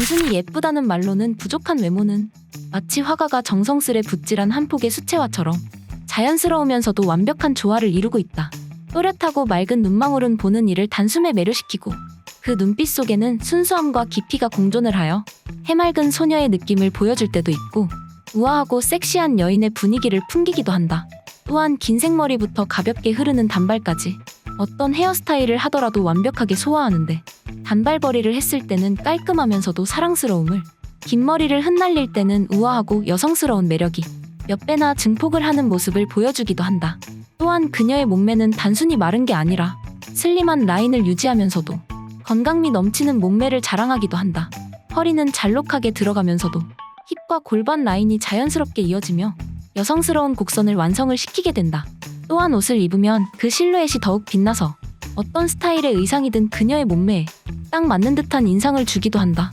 단순히 예쁘다는 말로는 부족한 외모는 마치 화가가 정성스레 붓질한 한 폭의 수채화처럼 자연스러우면서도 완벽한 조화를 이루고 있다. 또렷하고 맑은 눈망울은 보는 이를 단숨에 매료시키고 그 눈빛 속에는 순수함과 깊이가 공존을 하여 해맑은 소녀의 느낌을 보여줄 때도 있고 우아하고 섹시한 여인의 분위기를 풍기기도 한다. 또한 긴 생머리부터 가볍게 흐르는 단발까지 어떤 헤어스타일을 하더라도 완벽하게 소화하는데 단발머리를 했을 때는 깔끔하면서도 사랑스러움을 긴 머리를 흩날릴 때는 우아하고 여성스러운 매력이 몇 배나 증폭을 하는 모습을 보여주기도 한다. 또한 그녀의 몸매는 단순히 마른 게 아니라 슬림한 라인을 유지하면서도 건강미 넘치는 몸매를 자랑하기도 한다. 허리는 잘록하게 들어가면서도 힙과 골반 라인이 자연스럽게 이어지며 여성스러운 곡선을 완성을 시키게 된다. 또한 옷을 입으면 그 실루엣이 더욱 빛나서 어떤 스타일의 의상이든 그녀의 몸매에 딱 맞는 듯한 인상을 주기도 한다.